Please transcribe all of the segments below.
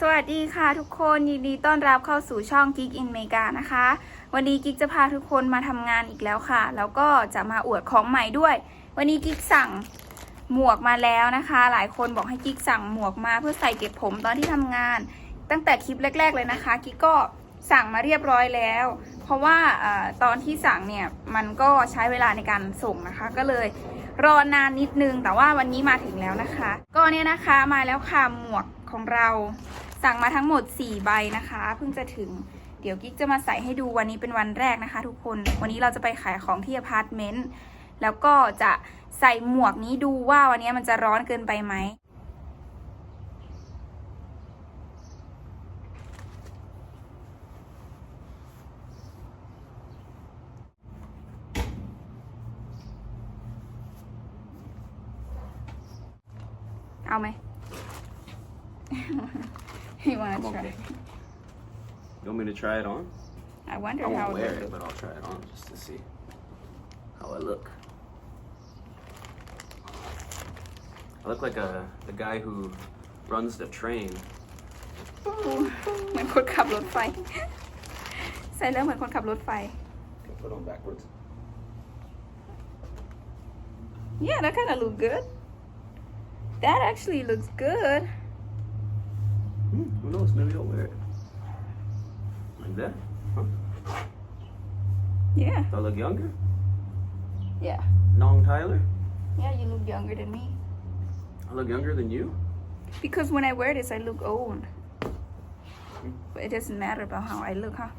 สวัสดีค่ะทุกคนยินดีต้อนรับเข้าสู่ช่อง Geek in Mega นะคะ วันนี้กิ๊กจะพาทุกคนมาทำงานอีกแล้วค่ะ แล้วก็จะมาอวดของใหม่ด้วย วันนี้กิ๊กสั่งหมวกมาแล้วนะคะ หลายคนบอกให้กิ๊กสั่งหมวกมาเพื่อใส่เก็บผมตอนที่ทำงาน ตั้งแต่คลิปแรก ๆ เลยนะคะ กิ๊กก็สั่งมาเรียบร้อยแล้ว เพราะว่าอตอนที่สั่งเนี่ยมันก็ใช้เวลาในการส่งนะคะ ก็เลยรอนานนิดนึงแต่ว่าวันนี้มาถึงแล้วนะคะ ก็เนี่ยนะคะมาแล้วค่ะหมวกของเรา สั่งมาทั้งหมด 4 ใบนะคะ เพิ่งจะถึงเดี๋ยวกิ๊กจะมาใส่ให้ดูวันนี้เป็นวันแรกนะคะ ทุกคนวันนี้เราจะไปขายของที่อพาร์ตเมนต์แล้วก็จะใส่หมวกนี้ดูว่าวันนี้มันจะร้อนเกินไปไหมเอาไหม you wanna I'm try okay. You want me to try it on? I wonder I how won't it wear would it, but I'll try it on just to see how I look. I look like a the guy who runs the train. เหมือนคนขับรถไฟ ใส่แล้วเหมือนคนขับรถไฟ Okay, put on backwards. Yeah that kind of look good That actually looks good Hmm, who knows? Maybe I'll wear it. Like that? Huh? Yeah Do I look younger? Yeah Nong Tyler? Yeah you look younger than me I look younger than you? Because when I wear this I look old But it doesn't matter about how I look huh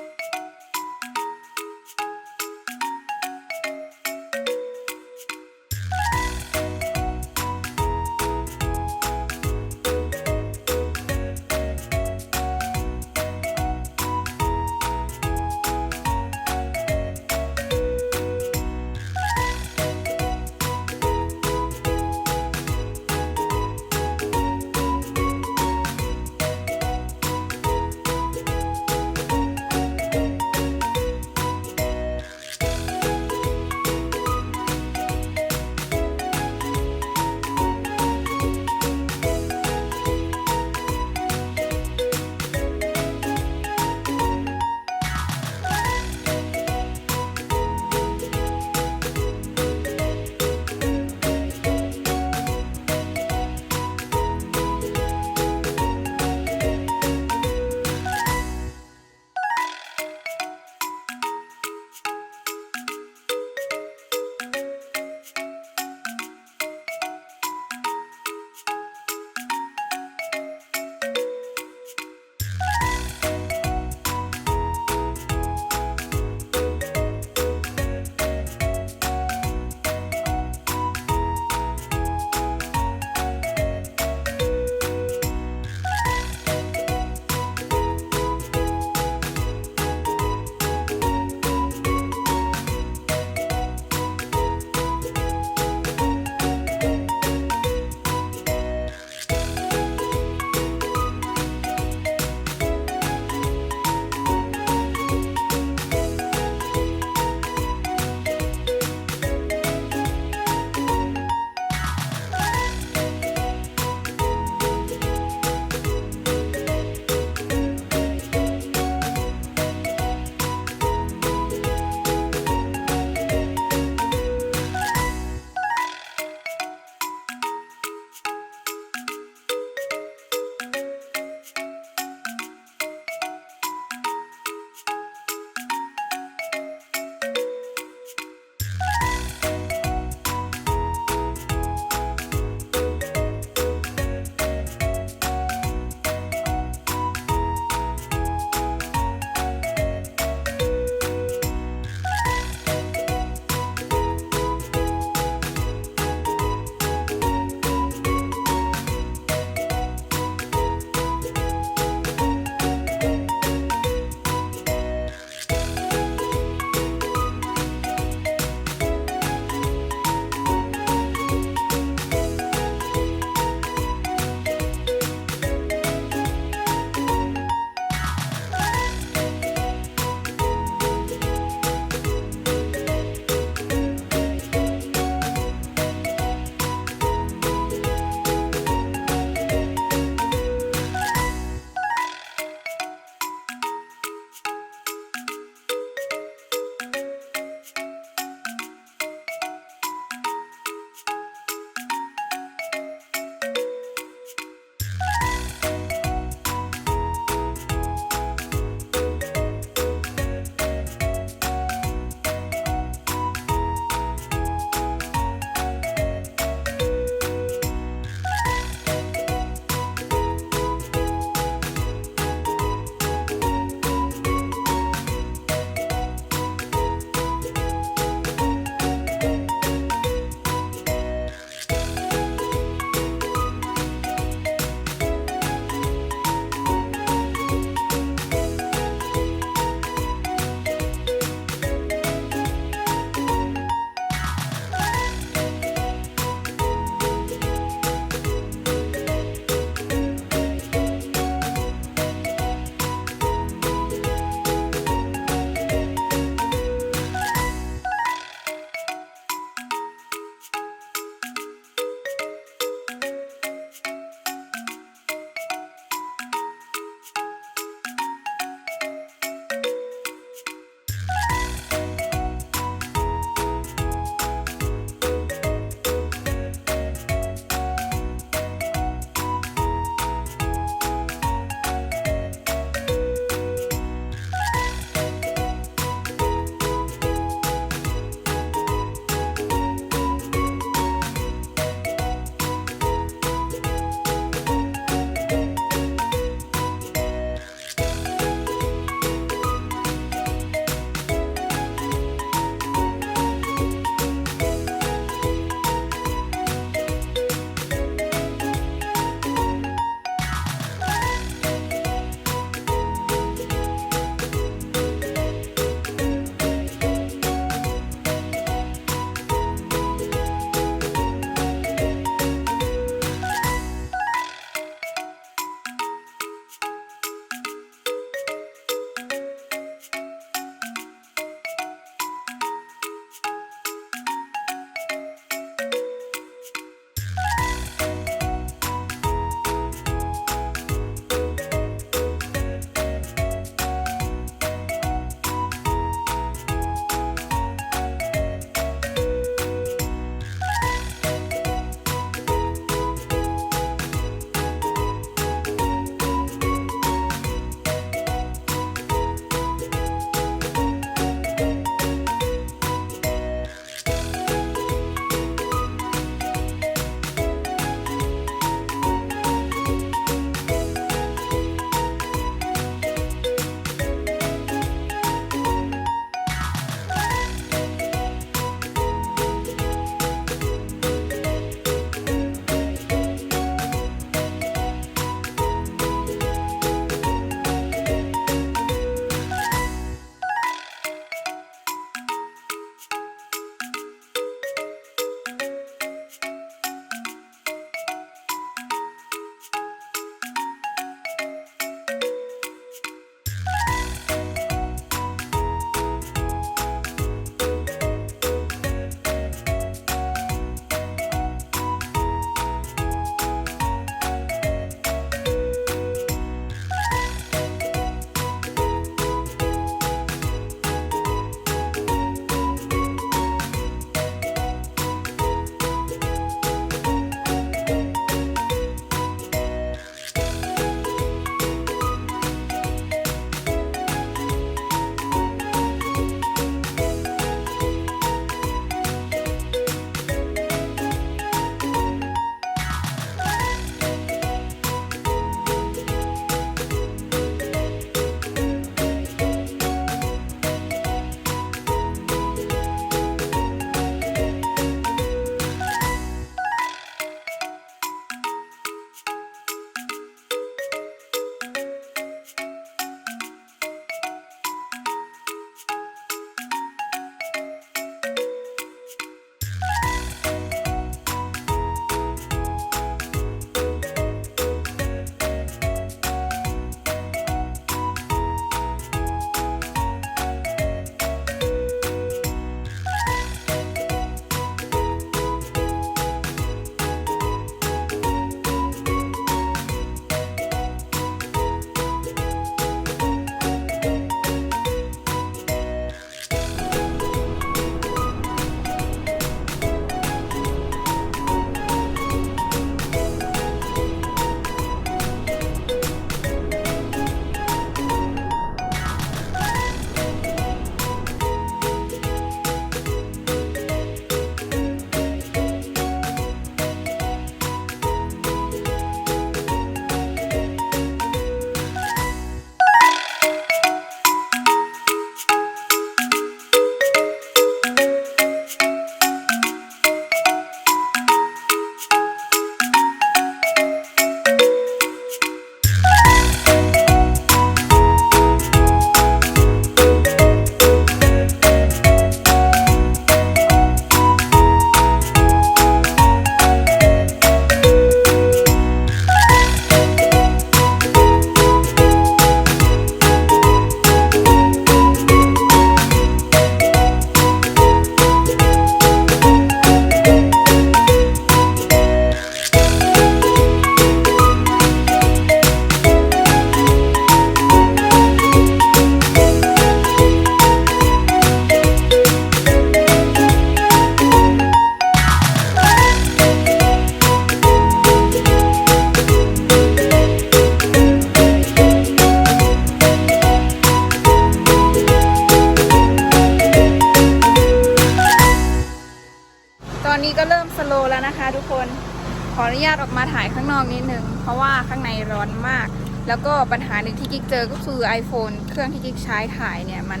แล้วก็ปัญหาหนึ่งที่กิ๊กเจอก็คือ iPhone เครื่องที่กิ๊กใช้ถ่ายเนี่ยมัน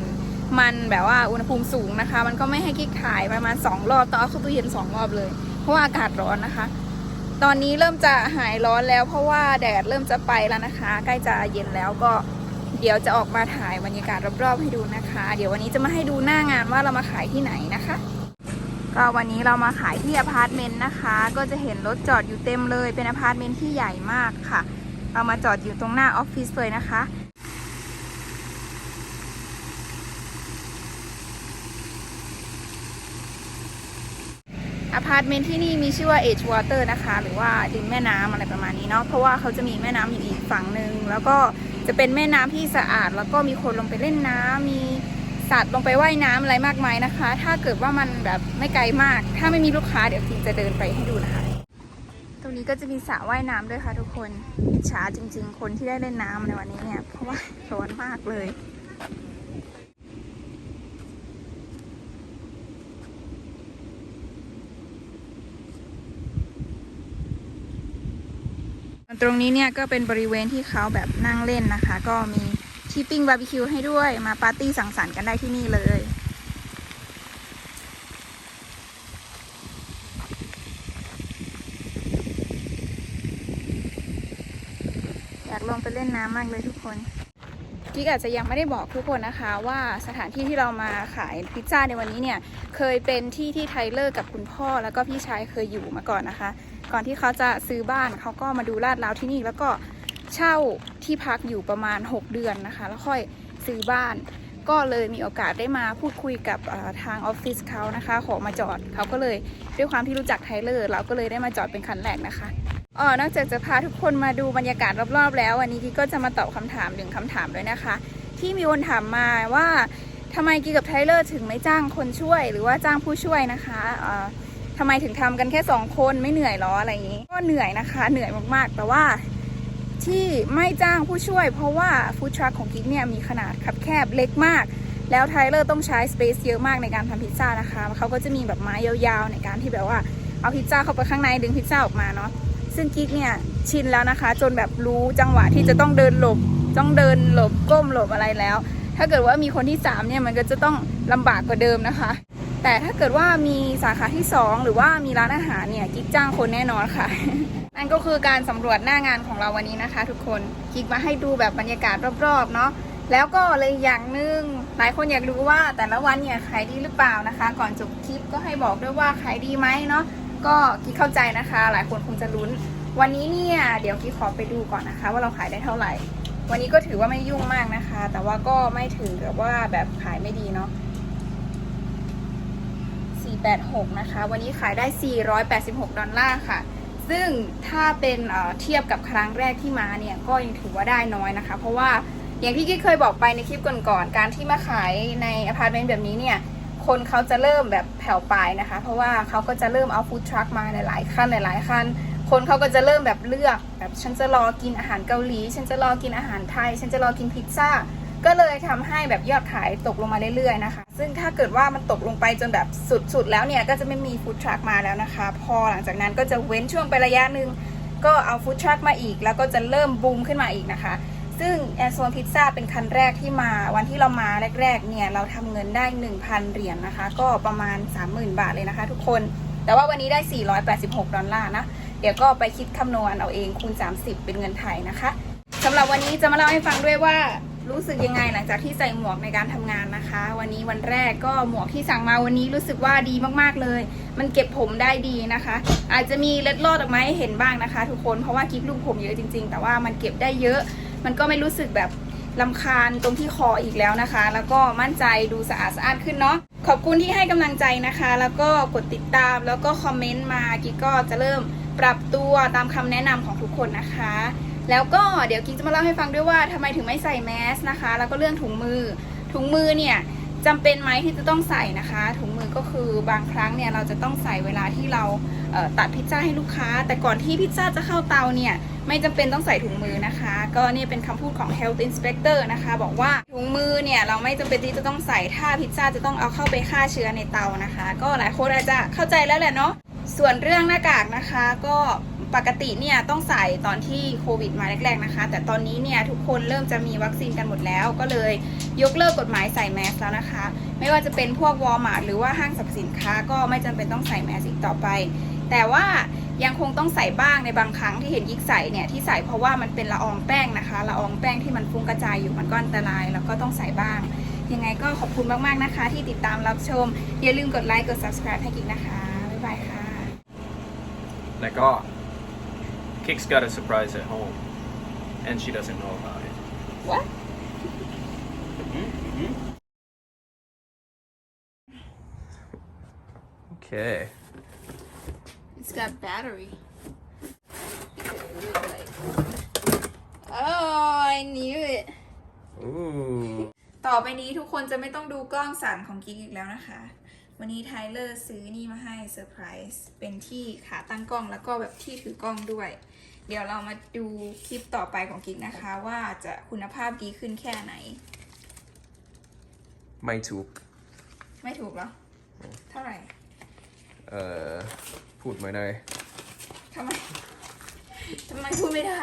มันแบบว่าอุณหภูมิสูงนะคะ มันก็ไม่ให้กิ๊กถ่ายประมาณ 2 รอบต้องเอาเข้าตู้เย็น 2 รอบเลย เพราะว่าอากาศร้อนนะคะ ตอนนี้เริ่มจะหายร้อนแล้ว เพราะว่าแดดเริ่มจะไปแล้วนะคะ ใกล้จะเย็นแล้วก็เดี๋ยวจะออกมาถ่ายบรรยากาศรอบๆให้ดูนะคะ เดี๋ยววันนี้จะมาให้ดูหน้างานว่าเรามาขายที่ไหนนะคะก็วันนี้เรามาขายที่อพาร์ตเมนต์นะคะ ก็จะเห็นรถจอดอยู่เต็มเลยเป็นอพาร์ตเมนต์ที่ใหญ่มากค่ะ เรามาจอดอยู่ตรงหน้าออฟฟิศเลยนะคะ อพาร์ตเมนต์ที่นี่มีชื่อว่า Edge Water นะคะ หรือว่าริมแม่น้ำอะไรประมาณนี้เนาะ เพราะว่าเขาจะมีแม่น้ำอยู่อีกฝั่งหนึ่ง แล้วก็จะเป็นแม่น้ำที่สะอาด แล้วก็มีคนลงไปเล่นน้ำมีสัตว์ลงไปว่ายน้ำอะไรมากมายนะคะ ถ้าเกิดว่ามันแบบไม่ไกลมาก ถ้าไม่มีลูกค้าเดี๋ยวคิงจะเดินไปให้ดูนะคะ ตรงนี้ก็จะมีสระว่ายน้ำด้วยค่ะทุกคนอิจฉาจริง ๆ คนที่ได้เล่นน้ำในวันนี้เนี่ย เพราะว่าร้อนมากเลยตรงนี้เนี่ยก็เป็นบริเวณที่เขาแบบนั่งเล่นนะคะ ก็มีที่ปิ้งบาร์บีคิวให้ด้วยมาปาร์ตี้สังสรรค์กันได้ที่นี่เลย อยากลงไปเล่นน้ำมากเลยทุกคนกิ๊กอาจจะยังไม่ได้บอกทุกคนนะคะว่าสถานที่ที่เรามาขายพิซซ่าในวันนี้เนี่ยเคยเป็นที่ที่ไทเลอร์กับคุณพ่อแล้วก็พี่ชายเคยอยู่มาก่อนนะคะ ก่อนที่เขาจะซื้อบ้านเขาก็มาดูลาดราวที่นี่ แล้วก็เช่าที่พักอยู่ประมาณ 6 เดือนนะคะ แล้วค่อยซื้อบ้าน ก็เลยมีโอกาสได้มาพูดคุยกับทางออฟฟิศเขานะคะ ขอมาจอดเขาก็เลยด้วยความที่รู้จักไทเลอร์เราก็เลยได้มาจอดเป็นคันแรกนะคะ อ๋อนอกจากจะพาทุกคนมาดูบรรยากาศรอบๆ แล้ว วันนี้กิ๊กก็จะมาตอบคำถามหนึ่งคำถามด้วยนะคะ ที่มีคนถามมาว่าทำไมกิ๊กกับไทเลอร์ถึงไม่จ้างคนช่วย หรือว่าจ้างผู้ช่วยนะคะเอ่อทำไมถึงทำกันแค่สองคนไม่เหนื่อยหรออะไรอย่างนี้ ก็เหนื่อยนะคะ เหนื่อยมากๆ แต่ว่าที่ไม่จ้างผู้ช่วย เพราะว่าฟู้ดทรัคของกิ๊กเนี่ยมีขนาดคับแคบเล็กมาก แล้วไทเลอร์ต้องใช้สเปซเยอะมากในการทำพิซซ่านะคะเขาก็จะมีแบบไม้ยาวๆในการที่แบบว่าเอาพิซซ่าเข้าไปข้างในดึงพิซซ่าออกมาเนาะ ซึ่งกิ๊กเนี่ยชินแล้วนะคะ จนแบบรู้จังหวะที่จะต้องเดินหลบต้องเดินหลบก้มหลบอะไรแล้ว ถ้าเกิดว่ามีคนที่สามเนี่ยมันก็จะต้องลำบากกว่าเดิมนะคะ แต่ถ้าเกิดว่ามีสาขาที่สองหรือว่ามีร้านอาหารเนี่ยกิ๊กจ้างคนแน่นอนค่ะนั่นก็คือการสำรวจหน้างานของเราวันนี้นะคะ ทุกคนกิ๊กมาให้ดูแบบบรรยากาศรอบๆเนาะแล้วก็เลยอย่างหนึ่งหลายคนอยากรู้ว่าแต่ละวันเนี่ยขายดีหรือเปล่านะคะ ก่อนจบคลิปก็ให้บอกด้วยว่าขายดีไหมเนาะ ก็กิ๊กเข้าใจนะคะ หลายคนคงจะลุ้น วันนี้เนี่ยเดี๋ยวกิ๊กขอไปดูก่อนนะคะ ว่าเราขายได้เท่าไหร่ วันนี้ก็ถือว่าไม่ยุ่งมากนะคะ แต่ว่าก็ไม่ถึงกับว่าแบบขายไม่ดีเนาะ486 นะคะ วันนี้ขายได้ 486 ดอลลาร์ค่ะ ซึ่งถ้าเป็นเเทียบกับครั้งแรกที่มาเนี่ยก็ยังถือว่าได้น้อยนะคะ เพราะว่าอย่างที่กิ๊กเคยบอกไปในคลิปก่อนๆ การที่มาขายในอพาร์ตเมนต์แบบนี้เนี่ย คนเขาจะเริ่มแบบแผ่วปลายนะคะ เพราะว่าเขาก็จะเริ่มเอาฟู้ดทรัคมาหลายๆคันหลายๆคันคนเขาก็จะเริ่มแบบเลือกแบบฉันจะรอกินอาหารเกาหลี ฉันจะรอกินอาหารไทย ฉันจะรอกินพิซซ่าก็เลยทำให้แบบยอดขายตกลงมาเรื่อยๆนะคะ ซึ่งถ้าเกิดว่ามันตกลงไปจนแบบสุดๆ แล้วเนี่ย ก็จะไม่มีฟู้ดทรัคมาแล้วนะคะ พอหลังจากนั้นก็จะเว้นช่วงไประยะหนึ่งก็เอาฟู้ดทรัคมาอีก แล้วก็จะเริ่มบูมขึ้นมาอีกนะคะ ซึ่งแอร์โซนพิซซ่าเป็นคันแรกที่มาวันที่เรามาแรก ๆ เนี่ย เราทำเงินได้ 1,000 เหรียญนะคะ ก็ประมาณ 30,000 บาทเลยนะคะทุกคน แต่ว่าวันนี้ได้ 486 ดอลลาร์นะ เดี๋ยวก็ไปคิดคำนวณเอาเองคูณ 30 เป็นเงินไทยนะคะสำหรับวันนี้จะมาเล่าให้ฟังด้วยว่ารู้สึกยังไงหลังจากที่ใส่หมวกในการทำงานนะคะ วันนี้วันแรกก็หมวกที่สั่งมาวันนี้รู้สึกว่าดีมากๆเลย มันเก็บผมได้ดีนะคะ อาจจะมีเล็ดลอดออกมาให้เห็นบ้างนะคะ ทุกคนเพราะว่ากิ๊บลูกผมเยอะจริง ๆ แต่ว่ามันเก็บได้เยอะ มันก็ไม่รู้สึกแบบลำคาญตรงที่คออีกแล้วนะคะ แล้วก็มั่นใจดูสะอาดสะอาดขึ้นเนาะขอบคุณที่ให้กำลังใจนะคะ แล้วก็กดติดตามแล้วก็คอมเมนต์มากิ๊กก็จะเริ่มปรับตัวตามคำแนะนำของทุกคนนะคะ แล้วก็เดี๋ยวกิ๊กจะมาเล่าให้ฟังด้วยว่าทำไมถึงไม่ใส่แมสนะคะ แล้วก็เรื่องถุงมือถุงมือเนี่ย จำเป็นไหมที่จะต้องใส่นะคะถุงมือก็คือบางครั้งเนี่ยเราจะต้องใส่เวลาที่เราเตัดพิซซ่าให้ลูกค้า แต่ก่อนที่พิซซ่าจะเข้าเตาเนี่ยไม่จำเป็นต้องใส่ถุงมือนะคะ ก็นี่เป็นคำพูดของ health inspector นะคะ บอกว่าถุงมือเนี่ยเราไม่จำเป็นที่จะต้องใส่ถ้าพิซซ่าจะต้องเอาเข้าไปฆ่าเชื้อในเตานะคะ ก็หลายคนอาจจะเข้าใจแล้วแหละเนาะส่วนเรื่องหน้ากากนะคะก็ ปกติเนี่ยต้องใส่ตอนที่โควิดมาแรกๆนะคะ แต่ตอนนี้เนี่ยทุกคนเริ่มจะมีวัคซีนกันหมดแล้ว ก็เลยยกเลิกกฎหมายใส่แมสแล้วนะคะ ไม่ว่าจะเป็นพวกวอลมาร์ทหรือว่าห้างสรรพสินค้าก็ไม่จำเป็นต้องใส่แมสอีกต่อไป แต่ว่ายังคงต้องใส่บ้างในบางครั้งที่เห็นยิกใส่เนี่ยที่ใส่เพราะว่ามันเป็นละอองแป้งนะคะละอองแป้งที่มันฟุ้งกระจายอยู่มันก็อันตรายแล้วก็ต้องใส่บ้าง ยังไงก็ขอบคุณมากๆนะคะ ที่ติดตามรับชมอย่าลืมกดไลค์กด subscribe ให้กิ๊กนะคะบ๊ายบายค่ะ Like, oh, Kick's got a surprise at home, and she doesn't know about it. What? Okay. It's got battery. Oh, I knew it. Ooh. ต่อไปนี้ทุกคนจะไม่ต้องดูกล้องสั่นของกิ๊กอีกแล้วนะคะ วันนี้ไทเลอร์ซื้อนี่มาให้เซอร์ไพรส์เป็นที่ขาตั้งกล้องแล้วก็แบบที่ถือกล้องด้วย เดี๋ยวเรามาดูคลิปต่อไปของกิ๊กนะคะ ว่าจะคุณภาพดีขึ้นแค่ไหน ไม่ถูก ไม่ถูกเหรอ เท่าไหร่ เอ่อ พูดไม่ได้ทำไม ทำไมพูดไม่ได้